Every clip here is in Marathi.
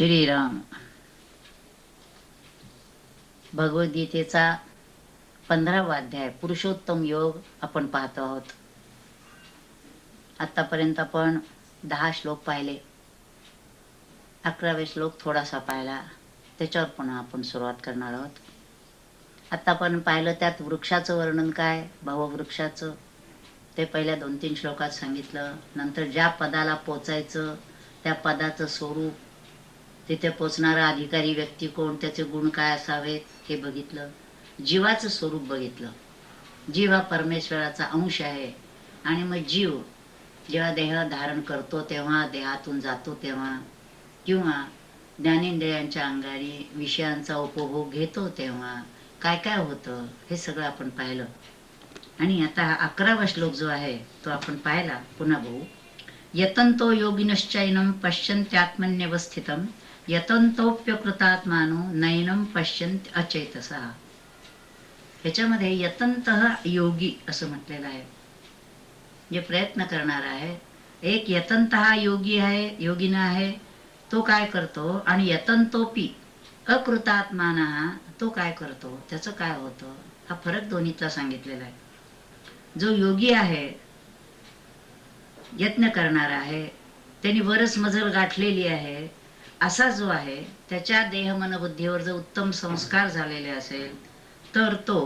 श्रीराम. भगवद्गीतेचा पंधरावा अध्याय पुरुषोत्तम योग आपण पाहतो आहोत. आतापर्यंत आपण दहा श्लोक पाहिले. अकरावे श्लोक थोडासा पाहिला. त्याच्यावर पुन्हा आपण सुरुवात करणार आहोत. आता पाहिलं त्यात वृक्षाचं वर्णन काय भववृक्षाचं? ते पहिल्या दोन तीन श्लोकात सांगितलं. नंतर ज्या पदाला पोचायचं त्या पदाचं स्वरूप तिथे पोचणारा अधिकारी व्यक्ती कोण त्याचे गुण काय असावेत हे बघितलं. जीवाचं स्वरूप बघितलं. जीव हा परमेश्वराचा अंश आहे. आणि मग जीव जेव्हा देह धारण करतो तेव्हा देहातून जातो तेव्हा किंवा ज्ञानेंद्रियांच्या अंगाने विषयांचा उपभोग घेतो तेव्हा काय काय होतं हे सगळं आपण पाहिलं. आणि आता हा अकरावा श्लोक जो आहे तो आपण पाहिला. पुन्हा बघू. यतंतो योगिनश्चैनं पश्यन्त्यात्मन्यवस्थितं यतंतोप्यकृतात्मानो नैनं पश्यंत अचेतसा. ह्याच्यामध्ये यतंत योगी असं म्हटलेलं आहे. जे प्रयत्न करणार आहे एक यतंत हा योगी आहे योगिन आहे तो काय करतो? आणि यतंतोपी अकृतात्माना तो काय करतो? त्याचं काय होतं? हा फरक दोन्हीचा सांगितलेला आहे. जो योगी आहे यत्न करणार आहे. त्यांनी वरच मजल गाठलेली आहे. असा जो आहे त्याच्या देह मनबुद्धीवर जर उत्तम संस्कार झालेले असेल तर तो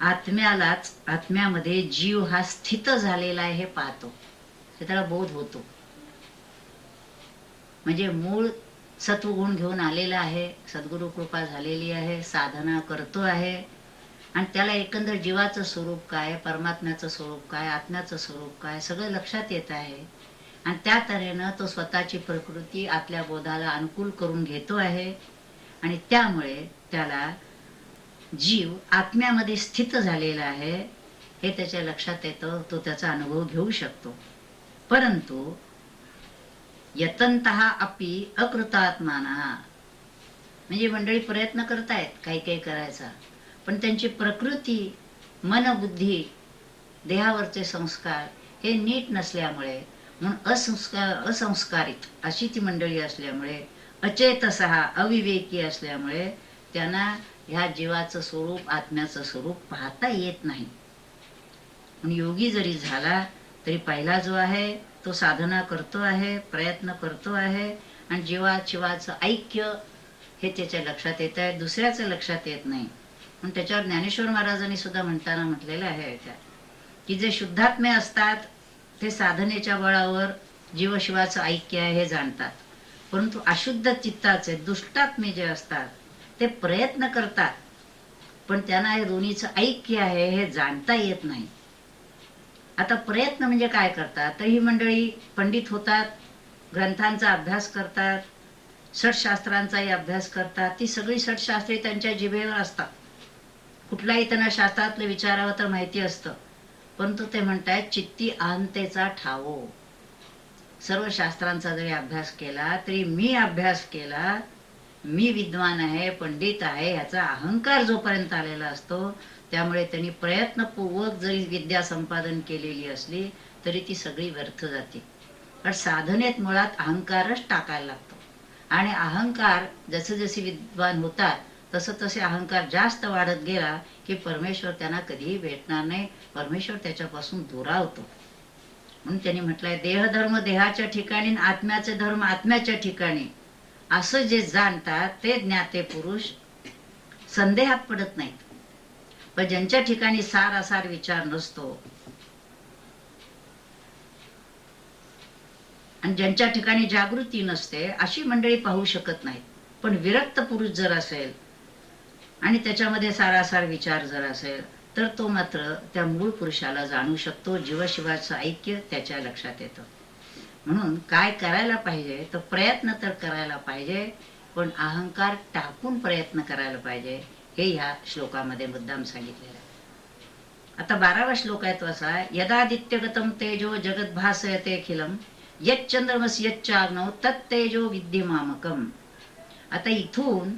आत्म्यालाच आत्म्यामध्ये जीव हा स्थित झालेला आहे हे पाहतो. हे त्याला बोध होतो. म्हणजे मूळ सत्वगुण घेऊन आलेला आहे सद्गुरु कृपा झालेली आहे साधना करतो आहे आणि त्याला एकंदर जीवाचं स्वरूप काय परमात्म्याचं स्वरूप काय आत्म्याचं स्वरूप काय सगळं लक्षात येत आहे. आणि त्या तऱ्हेनं तो स्वतःची प्रकृती आपल्या बोधाला अनुकूल करून घेतो आहे. आणि त्यामुळे त्याला जीव आत्म्यामध्ये स्थित झालेला आहे हे त्याच्या लक्षात येतं तो त्याचा अनुभव घेऊ शकतो. परंतु यतंत अपि अकृतात्माना म्हणजे मंडळी प्रयत्न करतायत काही काही करायचा. पण त्यांची प्रकृती मनबुद्धी देहावरचे संस्कार हे नीट नसल्यामुळे म्हणून असंस्कार असंस्कारित अशी ती मंडळी असल्यामुळे अचेतसहा अविवेकी असल्यामुळे त्यांना ह्या जीवाचं स्वरूप आत्म्याचं स्वरूप पाहता येत नाही. पण योगी जरी झाला तरी पहिला जो आहे तो साधना करतो आहे प्रयत्न करतो आहे आणि जीवा शिवाचं ऐक्य हे त्याच्या लक्षात येत आहे दुसऱ्याचं लक्षात येत नाही. पण त्याच्यावर ज्ञानेश्वर महाराजांनी सुद्धा म्हणताना म्हटलेलं आहे त्या की जे शुद्धात्मे असतात ते साधनेच्या बळावर जीवशिवाचं ऐक्य आहे हे जाणतात. परंतु अशुद्ध चित्ताचे दुष्टात्मे जे असतात ते प्रयत्न करतात. पण त्यांना हे दोन्हीचं ऐक्य आहे हे जाणता येत नाही. आता प्रयत्न म्हणजे काय करतात? तर ही मंडळी पंडित होतात ग्रंथांचा अभ्यास करतात षटशास्त्रांचाही अभ्यास करतात. ती सगळी षटशास्त्रे त्यांच्या जिभेवर असतात. कुठलाही त्यांना शास्त्रातलं विचारावं तर माहिती असतं. परंतु ते म्हणतायत चित्ती अहंतेचा ठावो. सर्व शास्त्रांचा जरी अभ्यास केला तरी मी अभ्यास केला मी विद्वान आहे पंडित आहे याचा अहंकार जोपर्यंत आलेला असतो त्यामुळे त्यांनी प्रयत्नपूर्वक जरी विद्या संपादन केलेली असली तरी ती सगळी व्यर्थ जाते. पण साधनेत मुळात अहंकारच टाकायला लागतो. आणि अहंकार जसे जसे विद्वान होतात तसं तसे अहंकार जास्त वाढत गेला की परमेश्वर त्यांना कधीही भेटणार नाही. परमेश्वर त्याच्यापासून दुरावतो. म्हणून त्यांनी म्हटलंय देहधर्म देहाच्या ठिकाणी आत्म्याचे धर्म आत्म्याच्या ठिकाणी. असं जे जाणतात ते ज्ञाते पुरुष संदेहात पडत नाहीत. पण ज्यांच्या ठिकाणी सार असार विचार नसतो आणि ज्यांच्या ठिकाणी जागृती नसते अशी मंडळी पाहू शकत नाहीत. पण विरक्त पुरुष जर असेल आणि त्याच्यामध्ये सारासार विचार जर असेल तर तो मात्र त्या मूळ पुरुषाला जाणू शकतो. जीवशिवाचं ऐक्य त्याच्या लक्षात येतं. म्हणून काय करायला पाहिजे तर प्रयत्न तर करायला पाहिजे पण अहंकार टाकून प्रयत्न करायला पाहिजे हे ह्या श्लोकामध्ये मुद्दाम सांगितलेलं आहे. आता बारावा श्लोक आहे तो असा यदादित्यगतम तेजो जगद्भासयते अखिलम यच्चंद्रमस यच्चाग्नव तत्तेजो विद्यमामकम. आता इथून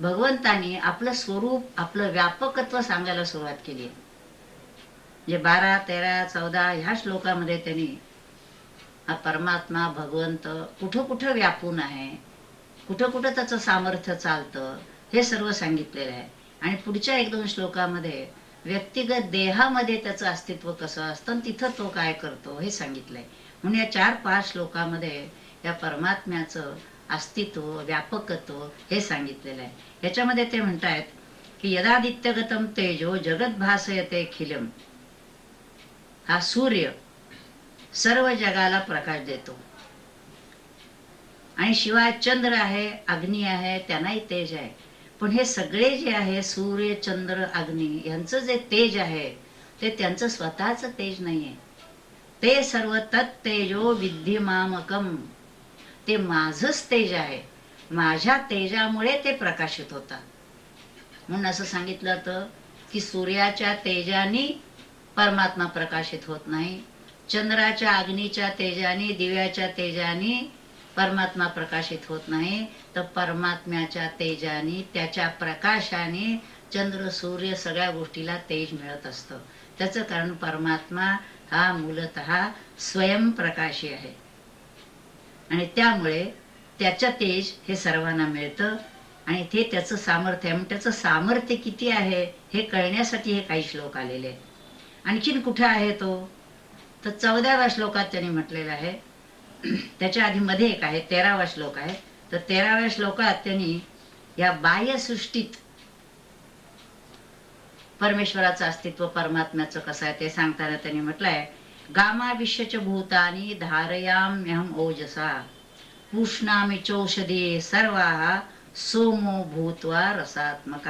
भगवंताने आपलं स्वरूप आपलं व्यापकत्व सांगायला सुरुवात केली. आहे म्हणजे बारा तेरा चौदा ह्या श्लोकामध्ये त्यांनी हा परमात्मा भगवंत कुठं कुठं व्यापून आहे? कुठं कुठं त्याचं सामर्थ्य चालतं? हे सर्व सांगितलेलं आहे. आणि पुढच्या एक दोन श्लोकामध्ये व्यक्तिगत देहामध्ये त्याचं अस्तित्व कसं असतं आणि तिथं तो काय करतो? हे सांगितलंय. म्हणून या चार पाच श्लोकामध्ये या परमात्म्याचं अस्तित्व व्यापकत्व हे सांगितलेलं आहे. याच्यामध्ये ते म्हणतायत की यदादित्यगतम तेजो जगत भासयते खिलम. हा सूर्य सर्व जगाला प्रकाश देतो. आणि शिवाय चंद्र आहे अग्नी आहे त्यांनाही तेज आहे. पण हे सगळे जे आहे सूर्य चंद्र अग्नी यांचं जे तेज आहे ते त्यांचं स्वतःच तेज नाहीये. ते सर्व तत्तेजो विद्धिमामकम ते माझच तेज आहे. माझ्या तेजामुळे ते प्रकाशित होतात. म्हणून असं सांगितलं तर की सूर्याच्या तेजाने परमात्मा प्रकाशित होत नाही. चंद्राच्या अग्नीच्या तेजाने दिव्याच्या तेजाने परमात्मा प्रकाशित होत नाही. तर परमात्म्याच्या तेजाने त्याच्या प्रकाशाने चंद्र सूर्य सगळ्या गोष्टीला तेज मिळत असतं. त्याचं कारण परमात्मा हा मूलत स्वयंप्रकाशी आहे. आणि त्यामुळे त्याचं तेज हे सर्वांना मिळतं. आणि ते त्याचं सामर्थ्य आहे. त्याचं सामर्थ्य किती आहे हे कळण्यासाठी हे काही श्लोक आलेले आहेत. आणखीन कुठे आहे तो? तर चौदाव्या श्लोकात त्यांनी म्हटलेलं आहे. त्याच्या आधी मध्ये एक आहे तेरावा श्लोक आहे. तर तेराव्या श्लोकात त्यांनी या बाह्यसृष्टीत परमेश्वराचं अस्तित्व परमात्म्याचं कसं आहे ते सांगताना त्यांनी म्हटलंय. गामा विश्वच भूतानि धारयाम्यहम् ओजसा। पूष्णामि चौषधे सर्वाः सोमो भूत्वा रसात्मक।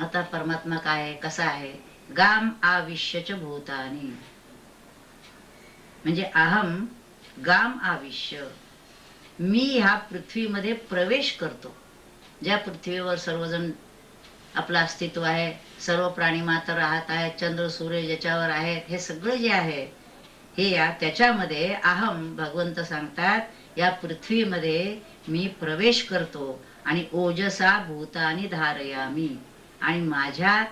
आता परमात्मा काय आहे कसा आहे? गाम आविश्यच भूतानी। म्हणजे अहम गाम आविष्य मी ह्या पृथ्वीमध्ये प्रवेश करतो। ज्या पृथ्वीवर सर्वजण आपलं अस्तित्व आहे सर्व प्राणी मात्र राहत आहेत चंद्र सूर्य ज्याच्यावर आहेत हे सगळं जे आहे हे या त्याच्यामध्ये अहम भगवंत सांगतात या पृथ्वीमध्ये मी प्रवेश करतो आणि ओजसा भूतानी धारयामी. आणि माझ्या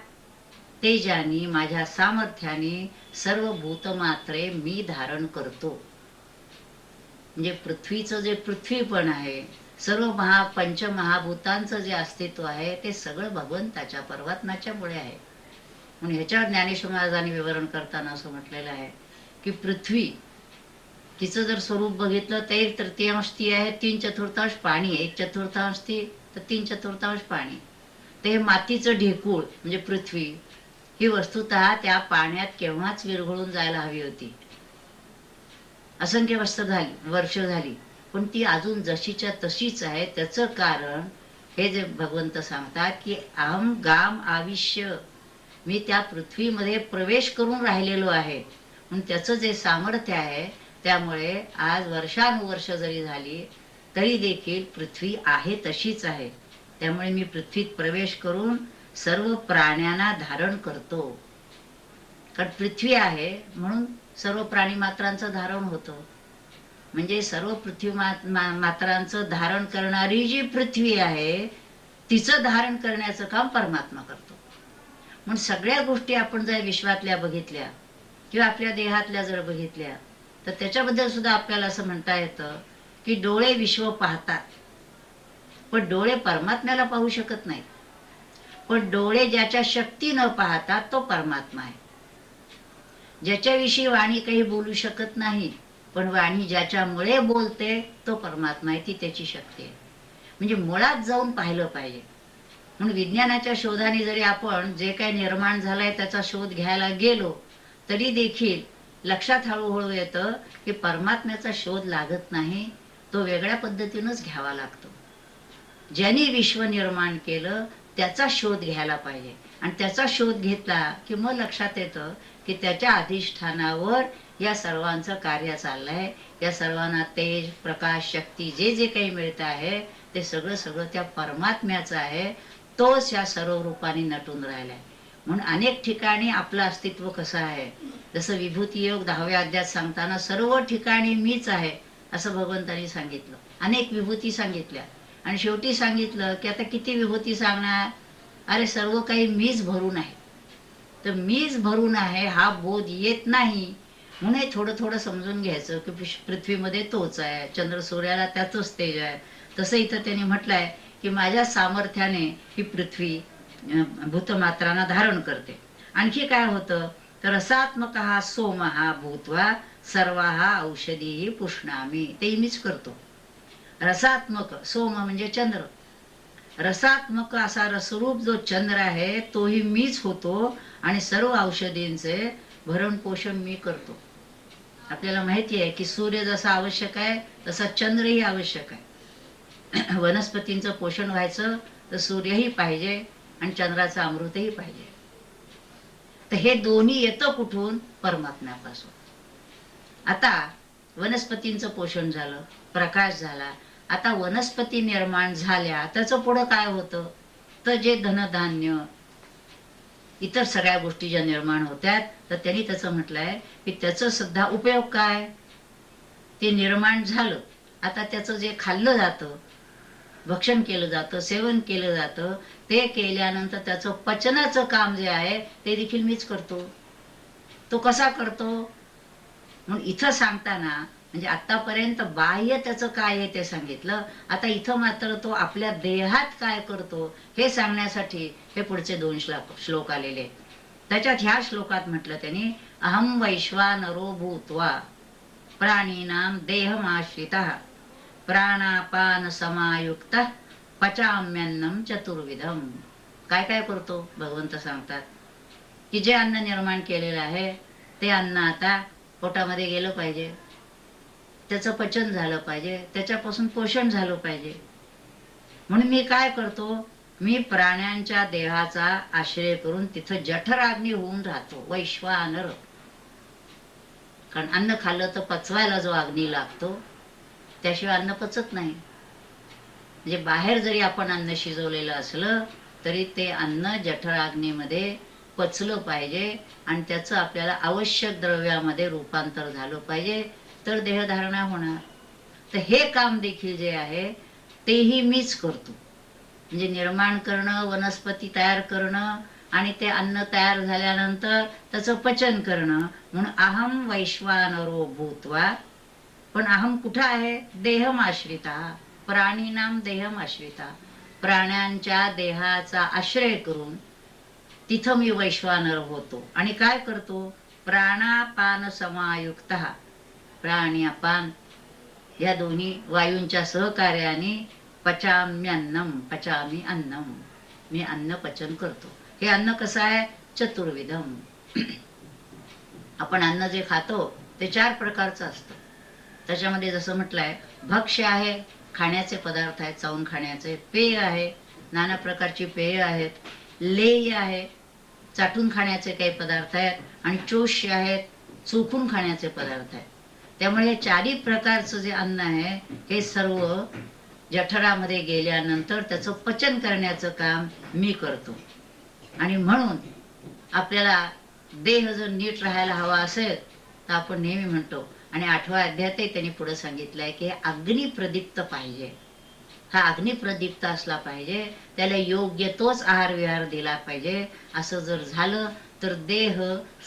तेजानी माझ्या सामर्थ्याने सर्व भूतमात्रे मी धारण करतो. म्हणजे पृथ्वीचं जे पृथ्वीपण आहे सर्व महा पंचमहाभूतांचं जे अस्तित्व आहे ते सगळं भगवंताच्या परमात्म्याच्यामुळे आहे. म्हणून ह्याच्यावर ज्ञानेश्वर महाराजांनी विवरण करताना असं म्हटलेलं आहे की पृथ्वी तिचं जर स्वरूप बघितलं तर तृतीयांश ती आहे तीन चतुर्थांश पाणी एक चतुर्थांश ती तर तीन चतुर्थांश पाणी. ते मातीचं ढेकूळ म्हणजे पृथ्वी ही वस्तुतः त्या पाण्यात केव्हाच विरघळून जायला हवी होती. असंख्य वस्त झाली वर्ष झाली. पण ती अजून जशीच्या तशीच आहे. त्याचं कारण हे जे भगवंत सांगतात की अहम गाम आविष्य. मी त्या पृथ्वीमध्ये प्रवेश करून राहिलेलो आहे. म्हणून त्याचं जे सामर्थ्य आहे त्यामुळे आज वर्षानुवर्ष जरी झाली तरी देखील पृथ्वी आहे तशीच आहे. त्यामुळे मी पृथ्वीत प्रवेश करून सर्व प्राण्यांना धारण करतो. कारण पृथ्वी आहे म्हणून सर्व प्राणी मात्रांचं धारण होतं. म्हणजे सर्व पृथ्वी मात्रांचं धारण करणारी जी पृथ्वी आहे तिचं धारण करण्याचं काम परमात्मा करतो. म्हणून सगळ्या गोष्टी आपण जर विश्वातल्या बघितल्या किंवा आपल्या देहातल्या जर बघितल्या तर त्याच्याबद्दल सुद्धा आपल्याला असं म्हणता येतं की डोळे विश्व पाहतात. पण डोळे परमात्म्याला पाहू शकत नाहीत. पण डोळे ज्याच्या शक्ती न पाहतात तो परमात्मा आहे. ज्याच्याविषयी वाणी काही बोलू शकत नाही पण वाणी ज्याच्यामुळे बोलते तो परमात्मा आहे ती त्याची शक्ती आहे. म्हणजे मुळात जाऊन पाहिलं पाहिजे. म्हणून विज्ञानाच्या शोधाने जरी आपण जे काही निर्माण झालंय त्याचा शोध घ्यायला गेलो तरी देखील लक्षात हळूहळू येतं की परमात्म्याचा शोध लागत नाही तो वेगळ्या पद्धतीनंच घ्यावा लागतो. ज्यांनी विश्व निर्माण केलं त्याचा शोध घ्यायला पाहिजे. आणि त्याचा शोध घेतला की मग लक्षात येतं की त्याच्या अधिष्ठानावर या सर्वांचं कार्य चाललंय. या सर्वांना तेज प्रकाश शक्ती जे जे काही मिळत आहे ते सगळं सगळं त्या परमात्म्याचं आहे. तोच या सर्व रूपाने नटून राहिलाय. म्हणून अनेक ठिकाणी आपलं अस्तित्व कसं आहे? जसं विभूती योग दहाव्या अध्यात सांगताना सर्व ठिकाणी मीच आहे असं भगवंतांनी सांगितलं. अनेक विभूती सांगितल्या. आणि शेवटी सांगितलं की आता किती विभूती सांगणार? अरे सर्व काही मीच भरून आहे. तर मीच भरून आहे हा बोध येत नाही. म्हणून हे थोडं थोडं समजून घ्यायचं की पृथ्वीमध्ये तोच आहे चंद्र सूर्याला त्याचंच तेज आहे. तसं इथं त्यांनी म्हटलंय की माझ्या सामर्थ्याने ही पृथ्वी भूतमात्रांना धारण करते. आणखी काय होतं? तर रसात्मक हा सोम हा भूतवा सर्व हा औषधी पुष्णामी. ते मीच करतो. रसात्मक सोम म्हणजे चंद्र. रसात्मक असा रसरूप जो चंद्र आहे तोही मीच होतो आणि सर्व औषधींचे भरण पोषण मी करतो. आपल्याला माहिती आहे की सूर्य जसा आवश्यक आहे तसा चंद्रही आवश्यक आहे. वनस्पतींचं पोषण व्हायचं तर सूर्यही पाहिजे आणि चंद्राचं अमृतही पाहिजे. तर हे दोन्ही येतं कुठून? परमात्म्यापासून. आता वनस्पतींचं पोषण झालं प्रकाश झाला. आता वनस्पती निर्माण झाल्या त्याचं पुढं काय होतं? तर जे धनधान्य इतर सगळ्या गोष्टी ज्या निर्माण होत्यात तर त्यांनी त्याचं म्हटलंय की त्याचं सुद्धा उपयोग काय? ते निर्माण झालं. आता त्याचं जे खाल्लं जातं भक्षण केलं जातं सेवन केलं जातं ते केल्यानंतर त्याचं पचनाचं काम जे आहे ते देखील मीच करतो. तो कसा करतो? म्हणून इथं सांगताना म्हणजे आतापर्यंत बाह्य त्याचं काय आहे ते सांगितलं. आता इथं मात्र तो आपल्या देहात काय करतो हे सांगण्यासाठी हे पुढचे दोन श्लोक श्लोक आलेले त्याच्यात ह्या श्लोकात म्हटलं त्यांनी अहम वैश्वानरो भूत्वा प्राणीनाम देहमाश्रित प्राणापान समायुक्त पचाम्यन्नम चतुर्विधम. काय काय करतो? भगवंत सांगतात. की जे अन्न निर्माण केलेलं आहे ते अन्न आता पोटामध्ये गेलं पाहिजे. त्याचं पचन झालं पाहिजे त्याच्यापासून पोषण झालं पाहिजे. म्हणून मी काय करतो मी प्राण्यांच्या देहाचा आश्रय करून तिथं जठराग्नी होऊन राहतो वैश्वानर. कारण अन्न खाल्लं तर पचवायला जो अग्नी लागतो त्याशिवाय अन्न पचत नाही. म्हणजे बाहेर जरी आपण अन्न शिजवलेलं असलं तरी ते अन्न जठराग्नीमध्ये पचलं पाहिजे आणि त्याचं आपल्याला आवश्यक द्रव्यामध्ये रूपांतर झालं पाहिजे. तर देहधारणा होणार. तर हे काम देखील जे आहे तेही मीच करतो. म्हणजे निर्माण करणं वनस्पती तयार करणं आणि ते अन्न तयार झाल्यानंतर त्याचं पचन करणं म्हणून अहम वैश्वानरो भूतवा. पण अहम कुठं आहे? देहमाश्रिता प्राणीनाम देहमाश्रिता प्राण्यांच्या देहाचा आश्रय करून तिथं मी वैश्वानर होतो. आणि काय करतो? प्राणापान समायुक्त प्राणी अपान या दोन्ही वायूंच्या सहकार्याने पचाम्यन्नम पचामी अन्नम. मी अन्न पचन करतो. हे अन्न कसं आहे? चतुर्विधम. आपण अन्न जे खातो ते चार प्रकारचं असतं. त्याच्यामध्ये जसं म्हटलंय भक्ष्य आहे खाण्याचे पदार्थ आहेत चावून खाण्याचे पेय आहे नाना प्रकारची पेय आहेत लेय आहे चाटून खाण्याचे काही पदार्थ आहेत आणि चोष्य आहेत चोखून खाण्याचे पदार्थ आहेत. त्यामुळे हे चारी प्रकारचं जे अन्न आहे हे सर्व जठरामध्ये गेल्यानंतर त्याचं पचन करण्याचं काम मी करतो. आणि म्हणून आपल्याला देह जर नीट राहायला हवा असेल तर आपण नेहमी म्हणतो आणि आठव्या अध्यायातही त्यांनी पुढे सांगितलंय की हे अग्निप्रदीप्त पाहिजे. हा अग्निप्रदीप्त असला पाहिजे त्याला योग्य तोच आहार विहार दिला पाहिजे. असं जर झालं तर देह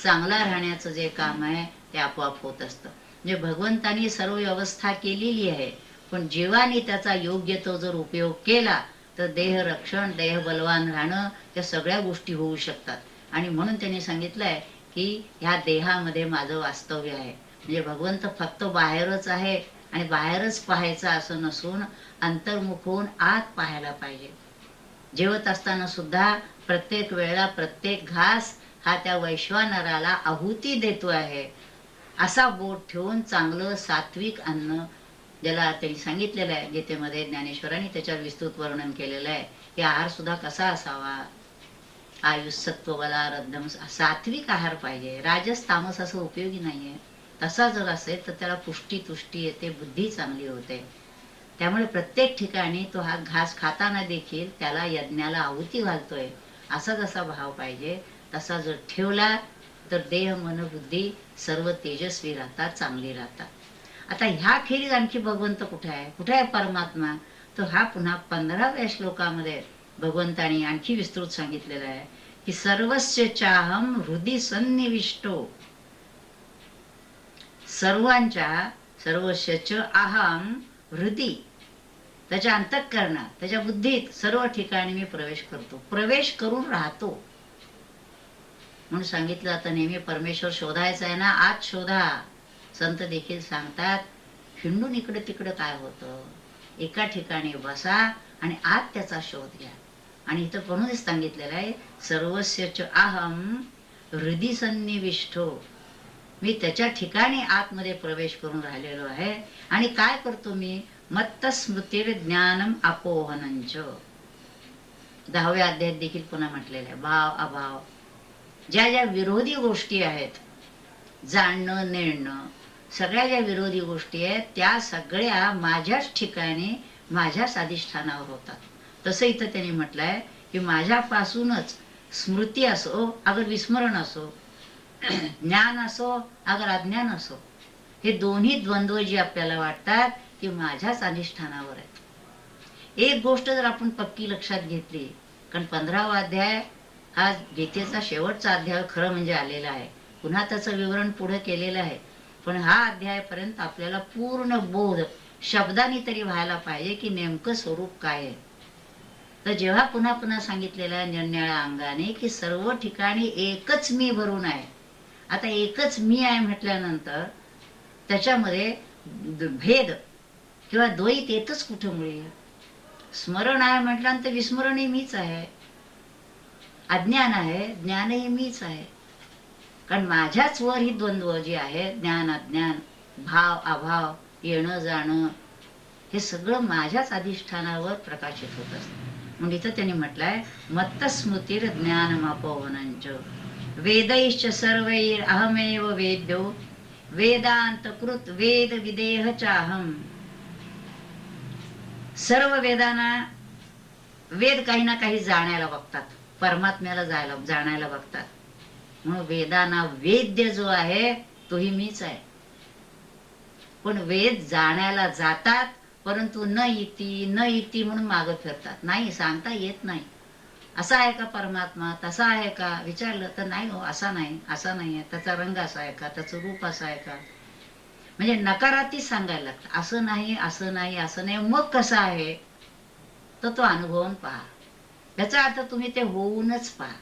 चांगला राहण्याचं जे काम आहे ते आपोआप होत असतं. म्हणजे भगवंतानी सर्व व्यवस्था केलेली आहे. पण जीवाने त्याचा योग्य तो जर उपयोग केला तर देह रक्षण देह बलवान राहणं या सगळ्या गोष्टी होऊ शकतात. आणि म्हणून त्यांनी सांगितलंय की ह्या देहामध्ये माझं वास्तव्य आहे. म्हणजे भगवंत फक्त बाहेरच आहे आणि बाहेरच पाहायचं असं नसून अंतर्मुख होऊन आत पाहायला पाहिजे. जेवत असताना सुद्धा प्रत्येक वेळेला प्रत्येक घास हा त्या वैश्वानराला आहुती देतो आहे. असा बोट ठेवून चांगलं सात्विक अन्न ज्याला त्यांनी सांगितलेलं आहे गीतेमध्ये ज्ञानेश्वरांनी त्याच्यावर विस्तृत वर्णन केलेलं आहे की आहार सुद्धा कसा असावा? आयुष वाला रद्दम रद्धम सात्विक आहार पाहिजे. राजस तामस असं उपयोगी नाहीये. तसा जर असेल तर त्याला पुष्टी तुष्टी येते बुद्धी चांगली होते. त्यामुळे प्रत्येक ठिकाणी तो हा घास खाताना देखील त्याला यज्ञाला आहुती घालतोय. असा जसा भाव पाहिजे तसा जर ठेवला तर देह मन बुद्धी सर्व तेजस्वी राहतात चांगली राहतात. आता ह्या खेरीज आणखी भगवंत कुठे आहे? कुठे आहे परमात्मा? तर हा पुन्हा पंधराव्या श्लोकामध्ये भगवंतानी आणखी विस्तृत सांगितलेला आहे की सर्वस्य चाहम हृदय सन्निविष्टो. सर्वांच्या सर्वस्यच अहम हृदी. त्याच्या अंतःकरणात त्याच्या बुद्धीत सर्व ठिकाणी मी प्रवेश करतो. प्रवेश करून राहतो. म्हणून सांगितलं आता नेहमी परमेश्वर शोधायचा आहे ना आज शोधा. संत देखील सांगतात हिंडून इकडे तिकडे काय होतं? एका ठिकाणी बसा आणि आज त्याचा शोध घ्या. आणि इथं म्हणूनच सांगितलेलं आहे सर्वस्यच अहम हृदय सन्निविष्ठो. मी त्याच्या ठिकाणी आतमध्ये प्रवेश करून राहिलेलो आहे. आणि काय करतो मी? मत्त स्मृतीर ज्ञानम अपोहनंच. दहाव्या अध्यायात देखील पुन्हा म्हटलेलं आहे भाव अभाव ज्या ज्या विरोधी गोष्टी आहेत जाणणं नेणं सगळ्या ज्या विरोधी गोष्टी आहेत त्या सगळ्या माझ्याच ठिकाणी माझ्याच अधिष्ठानावर होतात. तसं इथं त्यांनी म्हटलंय की माझ्यापासूनच स्मृती असो अगर विस्मरण असो ज्ञान असो अगर अज्ञान असो हे दोन्ही द्वंद्व जे आपल्याला वाटतात ती माझ्याच अधिष्ठानावर आहेत. एक गोष्ट जर आपण पक्की लक्षात घेतली कारण पंधरावा अध्याय आज गीतेचा शेवटचा अध्याय खरं म्हणजे आलेला आहे. पुन्हा त्याचं विवरण पुढे केलेलं आहे. पण हा अध्यायापर्यंत आपल्याला पूर्ण बोध शब्दाने तरी व्हायला पाहिजे की नेमकं स्वरूप काय आहे. तर जेव्हा पुन्हा पुन्हा सांगितलेलं आहे निरनिळ्या अंगाने की सर्व ठिकाणी एकच मी भरून आहे. आता एकच मी आहे म्हटल्यानंतर त्याच्यामध्ये भेद किंवा द्वैत येतच कुठं मुळे? स्मरण आहे म्हटल्यानंतर विस्मरणही मीच आहे. अज्ञान आहे ज्ञानही मीच आहे. कारण माझ्याच वर ही द्वंद्व जी आहे ज्ञान अज्ञान भाव अभाव येणं जाणं हे सगळं माझ्याच अधिष्ठानावर प्रकाशित होत असतं. म्हणून इथं त्यांनी म्हटलंय मत्त स्मृतीर ज्ञानमापवनांच वेदैश्च सर्वैर अहमेव वेद्यो वेदांत कृत वेद विदेह चाहम सर्व वेदांना वेद काही ना काही जाण्याला बघतात. परमात्म्याला जायला जाणायला बघतात. म्हणून वेदाना वेद्य जो आहे तोही मीच आहे. पण वेद जाण्याला जातात परंतु न इति न इति म्हणून मागं फिरतात. नाही सांगता येत नाही. असा आहे का परमात्मा? तसा आहे का? विचारलं तर नाही हो असा नाही असा नाही आहे. त्याचा रंग असा आहे का? त्याचं रूप असं आहे का? म्हणजे नकारातीच सांगायला लागतं. असं नाही असं नाही असं नाही. मग कसं आहे? तर तो अनुभवून पहा. याचा अर्थ तुम्ही ते होऊनच पहा.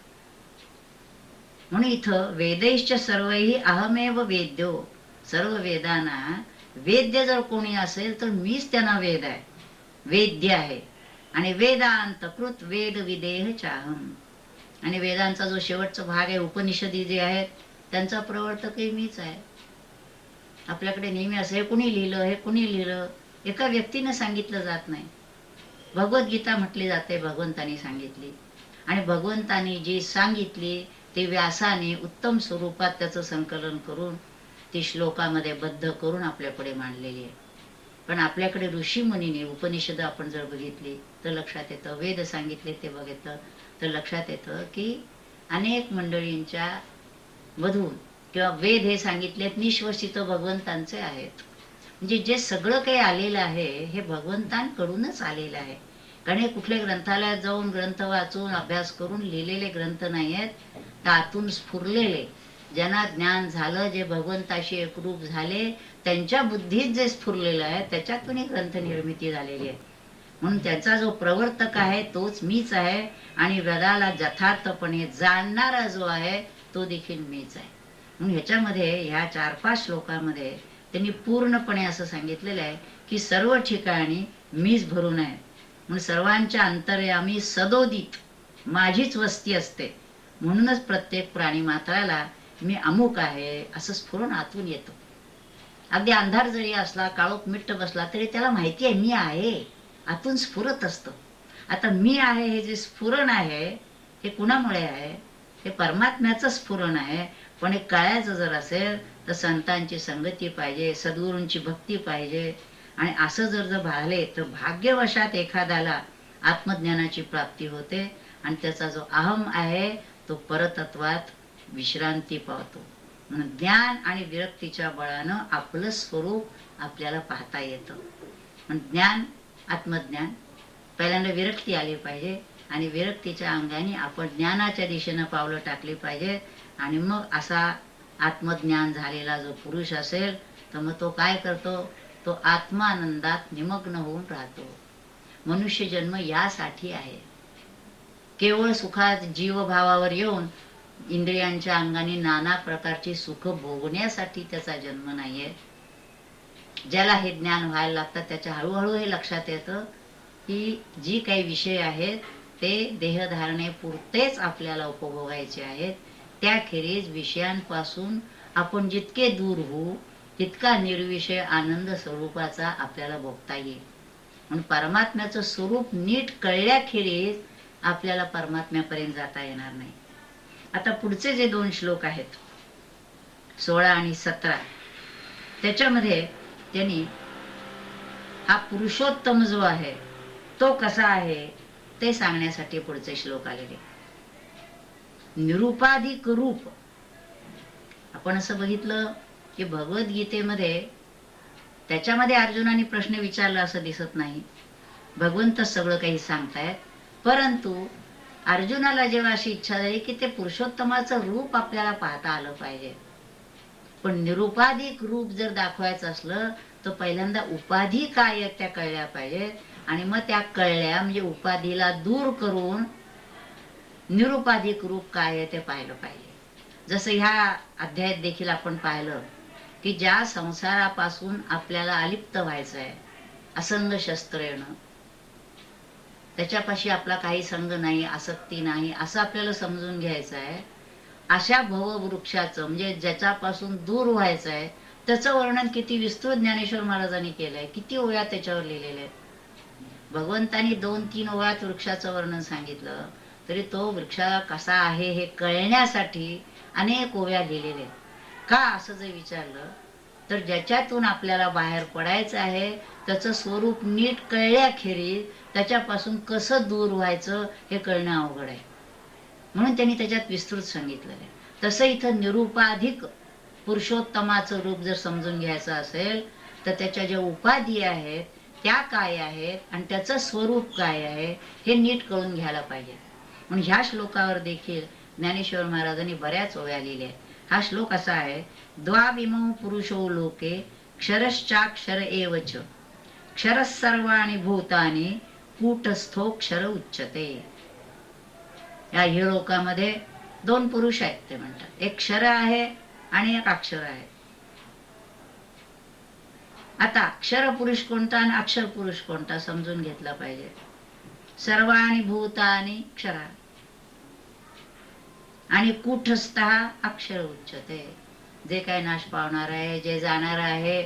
म्हणून इथं वेदैश्च सर्वही अहमेव वेद्यो. सर्व वेदांना वेद्य जर कोणी असेल तर मीच त्यांना वेद आहे. वेद्य आहे. आणि वेदांत कृत वेद विदेह चाहम. आणि वेदांचा जो शेवटचा भाग आहे उपनिषदी जे आहेत त्यांचा प्रवर्तकही मीच आहे. आपल्याकडे नेहमी असं हे कुणी लिहिलं हे कुणी लिहिलं एका व्यक्तीने सांगितलं जात नाही. भगवद्गीता म्हटली जाते भगवंतानी सांगितली. आणि भगवंतानी जी सांगितली ती व्यासाने उत्तम स्वरूपात त्याचं संकलन करून ती श्लोकामध्ये बद्ध करून आपल्याकडे मांडलेली आहे. पण आपल्याकडे ऋषी मुनीने उपनिषद आपण जर बघितली तर लक्षात येतं वेद सांगितले ते बघितलं तर लक्षात येतं की अनेक मंडळींच्या मधून किंवा वेद हे सांगितलेत निश्वसित भगवंतांचे आहेत. म्हणजे जे सगळं काही आलेलं आहे हे भगवंतांकडूनच आलेलं आहे. कारण हे कुठल्या ग्रंथालयात जाऊन ग्रंथ वाचून अभ्यास करून लिहिलेले ग्रंथ नाही आहेत त्यातून स्फुरलेले. ज्यांना ज्ञान झालं जे भगवंताशी एकरूप झाले त्यांच्या बुद्धीत जे स्फुरलेलं आहे त्याच्यातून ही ग्रंथ निर्मिती झालेली आहे. म्हणून त्याचा जो प्रवर्तक आहे तोच मीच आहे आणि वेदाला यथार्थपणे जाणणारा जो आहे तो देखील मीच आहे. म्हणून ह्याच्यामध्ये ह्या चार पाच श्लोकामध्ये त्यांनी पूर्णपणे असं सांगितलेलं आहे की सर्व ठिकाणी मीच भरून आहे. म्हणून सर्वांच्या अंतर्यामी सदोदित माझीच वस्ती असते. म्हणूनच प्रत्येक प्राणी मात्राला मी अमुक आहे असं स्फुरण आतून येतो. अगदी अंधार जरी असला काळोख मिट्ट बसला तरी त्याला माहिती आहे मी आहे. आतून स्फुरत असतं. आता मी आहे हे जे स्फुरण आहे हे कुणामुळे आहे? हे परमात्म्याचं स्फुरण आहे. पण हे कळायचं जर असेल तर संतांची संगती पाहिजे सद्गुरूंची भक्ती पाहिजे. आणि असं जर जर भागले तर भाग्यवशात एखाद्याला आत्मज्ञानाची प्राप्ती होते. आणि त्याचा जो अहम आहे तो परतत्वात विश्रांती पावतो. म्हणून ज्ञान आणि विरक्तीच्या बळानं आपलं स्वरूप आपल्याला पाहता येतं. म्हणून ज्ञान आत्मज्ञान पहिल्यांदा विरक्ती आली पाहिजे. आणि विरक्तीच्या अंगाने आपण ज्ञानाच्या दिशेनं पावलं टाकली पाहिजे. आणि मग असा आत्मज्ञान झालेला जो पुरुष असेल तर मग तो काय करतो? तो आत्मानंदात निमग्न होऊन राहतो. मनुष्य जन्म यासाठी आहे. केवळ सुखात जीवभावावर येऊन इंद्रियांच्या अंगाने नाना प्रकारची सुख भोगण्यासाठी त्याचा जन्म नाहीये. ज्याला हे ज्ञान व्हायला लागतं त्याच्या हळूहळू हे लक्षात येतं की जी काही विषय आहेत ते देहधारणे पुरतेच आपल्याला उपभोगायचे आहेत. त्याखेरीज विषयांपासून आपण जितके दूर होऊ तितका निर्विषय आनंद स्वरूपाचा आपल्याला भोगता येईल. म्हणून परमात्म्याचं स्वरूप नीट कळल्याखेरीज आपल्याला परमात्म्यापर्यंत जाता येणार नाही. आता पुढचे जे दोन श्लोक आहेत सोळा आणि सतरा त्याच्यामध्ये त्यांनी हा पुरुषोत्तम जो आहे तो कसा आहे ते सांगण्यासाठी पुढचे श्लोक आलेले. निरुपाधिक रूप. आपण असं बघितलं की भगवद्गीतेमध्ये त्याच्यामध्ये अर्जुनाने प्रश्न विचारला असं दिसत नाही. भगवंत सगळं काही सांगतायत परंतु अर्जुनाला जेव्हा अशी इच्छा झाली की ते पुरुषोत्तमाचं रूप आपल्याला पाहता आलं पाहिजे. पण निरुपाधिक रूप जर दाखवायचं असलं तर पहिल्यांदा उपाधी काय आहेत त्या कळल्या पाहिजेत आणि मग त्या कळल्या म्हणजे उपाधीला दूर करून निरुपाधिक रूप काय आहे ते पाहिलं पाहिजे. जसं ह्या अध्यायात देखील आपण पाहिलं की ज्या संसारापासून आपल्याला अलिप्त व्हायचं आहे असंग शस्त्र येणं. त्याच्यापाशी आपला काही संघ नाही आसक्ती नाही असं आपल्याला समजून घ्यायचं आहे अशा भववृक्षाचं म्हणजे ज्याच्यापासून दूर व्हायचं आहे त्याचं वर्णन किती विस्तृत ज्ञानेश्वर महाराजांनी केलंय किती ओळ्या त्याच्यावर लिहिलेल्या आहेत. भगवंतांनी दोन तीन ओळ्यात वृक्षाचं वर्णन सांगितलं. तरी तो वृक्ष कसा आहे हे कळण्यासाठी अनेक ओव्या लिहिलेल्या आहेत. का असं जर विचारलं तर ज्याच्यातून आपल्याला बाहेर पडायचं आहे त्याचं स्वरूप नीट कळल्याखेरीज त्याच्यापासून कसं दूर व्हायचं हे कळणं अवघड आहे. म्हणून त्यांनी त्याच्यात विस्तृत सांगितलेलं आहे. तसं इथं निरुपाधिक पुरुषोत्तमाचं रूप जर समजून घ्यायचं असेल तर त्याच्या ज्या उपाधी आहेत त्या काय आहेत आणि त्याचं स्वरूप काय आहे हे नीट कळून घ्यायला पाहिजे. म्हणून ह्या श्लोकावर देखील ज्ञानेश्वर महाराजांनी बऱ्याच ओव्या लिहिल्या हा श्लोक असा आहे द्वाविमो पुरुषो लोके क्षरश्चाक्षर एवच क्षर सर्वाणी भूतानी कूटस्थोक्षर उच्चते या हे लोकामध्ये दोन पुरुष आहेत ते म्हणतात. एक क्षर आहे आणि एक अक्षर आहे. आता अक्षर पुरुष कोणता आणि अक्षर पुरुष कोणता समजून घेतला पाहिजे? सर्वाणी भूतानी क्षरा. आणि कुठस्थ अक्षर उच्चते. जे काय नाश पावणार आहे जे जाणार आहे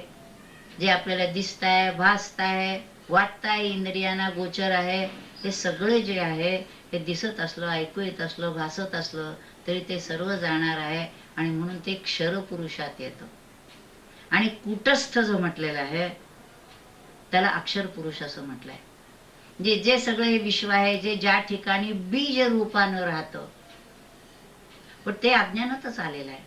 जे आपल्याला दिसत आहे भासत आहे वाटत आहे इंद्रियांना गोचर आहे हे सगळे जे आहे हे दिसत असलं ऐकू येत असलं भासत असलं तरी ते सर्व जाणार आहे आणि म्हणून ते क्षर पुरुषात येतं. आणि कुटस्थ जो म्हटलेला आहे त्याला अक्षर पुरुष असं म्हटलंय. जे जे सगळं हे विश्व आहे जे ज्या ठिकाणी बीज रूपानं राहतं पण ते अज्ञानातच आलेलं आहे.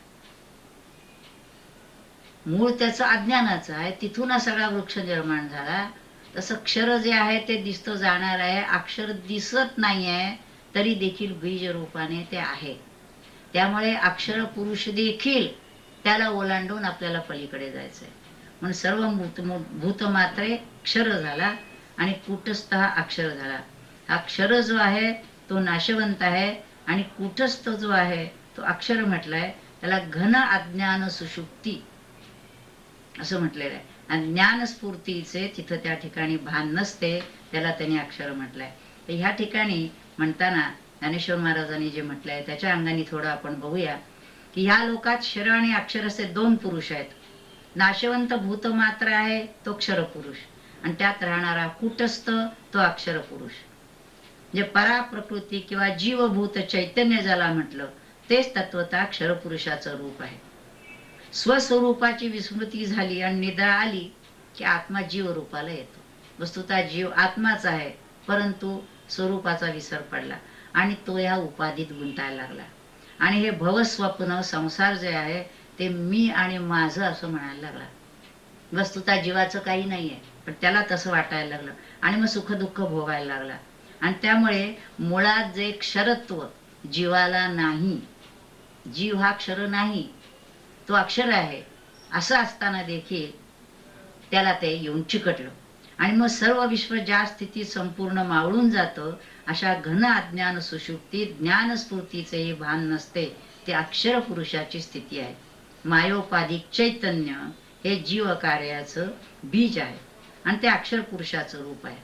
मूळ त्याचं अज्ञानाचं आहे. तिथून हा सगळा वृक्ष निर्माण झाला. तसं क्षर जे आहे ते दिसतं जाणार आहे. अक्षर दिसत नाही आहे तरी देखील बीज रूपाने ते आहे. त्यामुळे अक्षर पुरुष देखील त्याला ओलांडून आपल्याला पलीकडे जायचंय. म्हणून सर्व भूत भूत मात्रे क्षर झाला आणि कुटस्थ हा अक्षर झाला. हा क्षर जो आहे तो नाशवंत आहे आणि कुटस्थ जो आहे तो अक्षर म्हटलाय त्याला घन अज्ञान सुशुक्ती असं म्हटलेलं आहे. आणि ज्ञानस्फूर्तीचे तिथं त्या ठिकाणी भान नसते त्याला त्यांनी अक्षर म्हटलंय. तर ह्या ठिकाणी म्हणताना ज्ञानेश्वर महाराजांनी जे म्हटलंय त्याच्या अंगाने थोडं आपण बघूया की ह्या लोकात क्षर आणि अक्षर असे दोन पुरुष आहेत. नाशवंत भूत मात्र आहे तो क्षर पुरुष. आणि त्यात राहणारा कुटस्थ तो अक्षर पुरुष. म्हणजे जे परा प्रकृती किंवा जीवभूत चैतन्य ज्याला म्हटलं तेच तत्वता क्षरपुरुषाचं रूप आहे. स्वस्वरूपाची विस्मृती झाली आणि निद्रा आली की आत्मा जीव रूपाला येतो. वस्तुता जीव आत्माच आहे परंतु स्वरूपाचा विसर पडला आणि तो ह्या उपाधीत गुंतायला लागला. आणि हे भवस्वप्न संसार जे आहे ते मी आणि माझं असं म्हणायला लागला. वस्तुता जीवाचं काही नाही आहे पण त्याला तसं वाटायला लागलं आणि मग सुख दुःख भोगायला लागला. आणि त्यामुळे मुळात जे क्षरत्व जीवाला नाही जीव हा क्षर नाही तो अक्षर आहे. असं असताना देखील त्याला ते येऊन चिकटलं. आणि मग सर्व विश्व ज्या स्थितीत संपूर्ण मावळून जातं अशा घन अज्ञान सुषुप्तीत ज्ञानस्फूर्तीचेही भान नसते. ते अक्षर पुरुषाची स्थिती आहे. मायोपाधिक चैतन्य हे जीव कार्याचं बीज आहे. आणि ते अक्षर पुरुषाचं रूप आहे.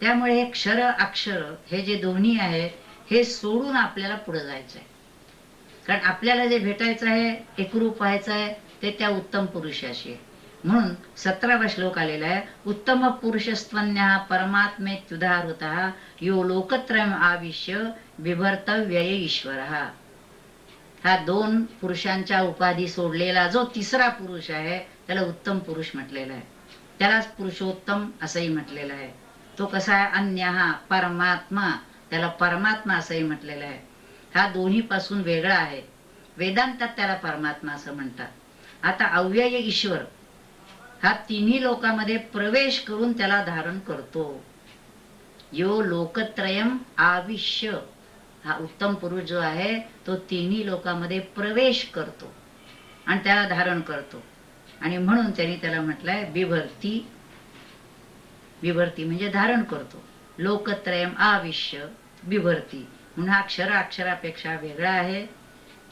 त्यामुळे हे क्षर अक्षर हे जे दोन्ही आहे हे सोडून आपल्याला पुढे जायचं आहे कारण आपल्याला जे भेटायचं आहे एकरूप व्हायचं आहे ते त्या उत्तम पुरुषाशी आहे. म्हणून सतरावा श्लोक आलेला आहे उत्तम पुरुषस्त्वन्य परमात्मेत्युदाहृत यो लोकत्रय आविष्य बिभर्तव्य ईश्वर. हा दोन पुरुषांच्या उपाधी सोडलेला जो तिसरा पुरुष आहे त्याला उत्तम पुरुष म्हटलेला आहे. त्यालाच पुरुषोत्तम असंही म्हटलेलं आहे. तो कसा आहे? अन्य हा परमात्मा. त्याला परमात्मा असंही म्हटलेलं आहे. हा दोन्ही पासून वेगळा आहे. वेदांतात त्याला परमात्मा असं म्हणतात. आता अव्यय ईश्वर हा तिन्ही लोकांमध्ये प्रवेश करून त्याला धारण करतो. यो लोकत्रयम आविष्य हा उत्तम पुरुष जो आहे तो तिन्ही लोकांमध्ये प्रवेश करतो आणि त्याला धारण करतो. आणि म्हणून त्यांनी त्याला म्हटलंय बिभर्ती बिभर्ती म्हणजे धारण करतो. लोकत्रयम आविष्य बिभर्ती म्हणून हा अक्षर अक्षरापेक्षा वेगळा आहे.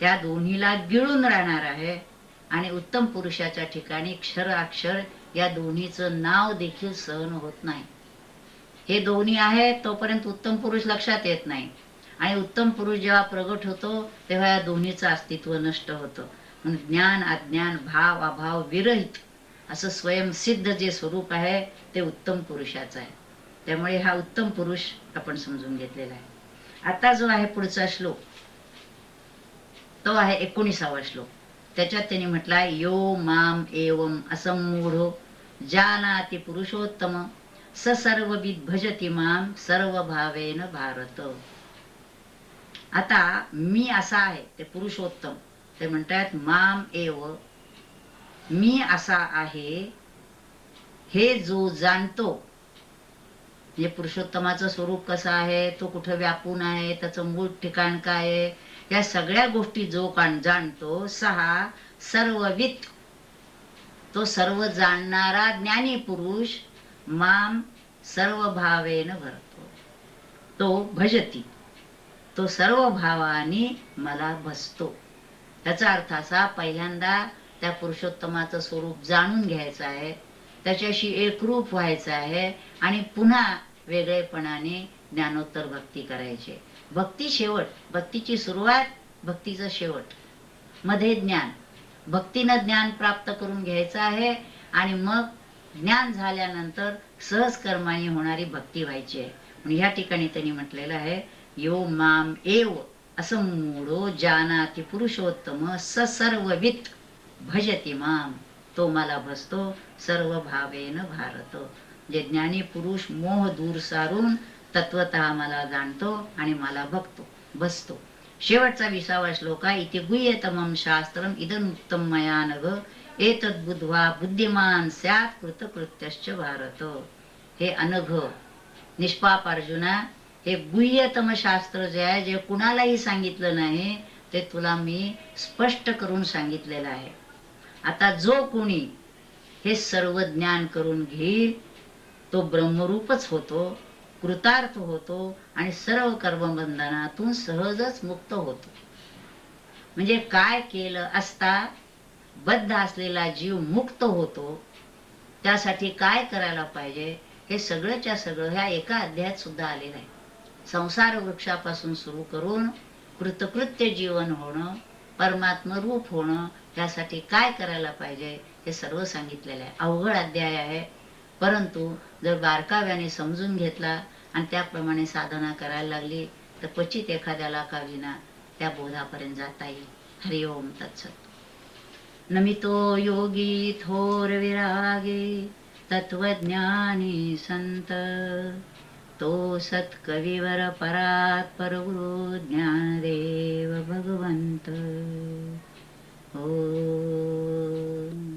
त्या दोन्हीला गिळून राहणार आहे. आणि उत्तम पुरुषाच्या ठिकाणी क्षर अक्षर या दोन्हीचं नाव देखील सहन होत नाही. हे दोन्ही आहे तोपर्यंत उत्तम पुरुष लक्षात येत नाही. आणि उत्तम पुरुष जेव्हा प्रगट होतो तेव्हा या दोन्हीचं अस्तित्व नष्ट होतं. म्हणून ज्ञान अज्ञान भाव अभाव विरहित असं स्वयंसिद्ध जे स्वरूप आहे ते उत्तम पुरुषाचं आहे. त्यामुळे हा उत्तम पुरुष आपण समजून घेतलेला आहे. आता जो आहे पुढचा श्लोक तो आहे एकोणीसावा श्लोक. त्याच्यात त्यांनी म्हटलाय यो माम एवम असमूढो जानाति पुरुषोत्तम स सर्वविद भजती माम सर्व भावेन भारत. आता मी असा आहे ते पुरुषोत्तम ते म्हणतात माम एव मी असा आहे हे जो जाणतो म्हणजे पुरुषोत्तमाचं स्वरूप कसं आहे तो कुठं व्यापून आहे त्याचं मूळ ठिकाण काय आहे या सगळ्या गोष्टी जो काण जाणतो सहा सर्ववित. तो सर्व जाणणारा ज्ञानी पुरुष माम सर्व भावेन भरतो. तो भजती. तो सर्व भावाने मला भसतो त्याचा अर्थ असा पहिल्यांदा त्या पुरुषोत्तमाचं स्वरूप जाणून घ्यायचं आहे त्याच्याशी एकरूप व्हायचं आहे आणि पुन्हा वेगळेपणाने ज्ञानोत्तर भक्ती करायची. भक्ती शेवट भक्तीची सुरुवात भक्तीचं शेवट. मध्ये ज्ञान. भक्तीनं ज्ञान प्राप्त करून घ्यायचं आहे आणि मग ज्ञान झाल्यानंतर सहज कर्माने होणारी भक्ती व्हायची आहे. म्हणून ह्या ठिकाणी त्यांनी म्हटलेलं आहे यो माम एव असं मूढो जानाति पुरुषोत्तम स सर्ववित भजती माम. तो मला बसतो सर्व भावेन भारत. जे ज्ञानी पुरुष मोह दूर सारून तत्वत मला जाणतो आणि मला बघतो बसतो. शेवटचा विसावा श्लोक आहे इथे गुह्यतम शास्त्रम इदन उत्तम मया नग एतद बुद्धवा बुद्धिमान स्यात कृतकृत्यश्च भारत. हे अनघ निष्पाप अर्जुना हे गुह्यतम शास्त्र जे आहे जे कुणालाही सांगितलं नाही ते तुला मी स्पष्ट करून सांगितलेलं आहे. आता जो कोणी हे सर्व ज्ञान करून घेईल तो ब्रह्मरूपच होतो कृतार्थ होतो आणि सर्व कर्मबंधनातून सहजच मुक्त होतो. म्हणजे काय केलं असता बद्ध असलेला जीव मुक्त होतो त्यासाठी काय करायला पाहिजे हे सगळंच्या सगळं ह्या एका अध्यायात सुद्धा आलेलं आहे संसार वृक्षापासून सुरू करून कृतकृत्य जीवन होणं परमात्म रूप होणं यासाठी काय करायला पाहिजे हे सर्व सांगितलेलं आहे. अवघड अध्याय आहे. परंतु जर बारकाव्याने समजून घेतला आणि त्याप्रमाणे साधना करायला लागली तर क्वचित एखाद्याला का विना त्या बोधापर्यंत जाता येईल. हरिओम तत्सत. नमितो योगी थोर विरागे तत्वज्ञानी संत. तो सत्कविवर परात्पर परगुरु ज्ञानदेव भगवंत. Om.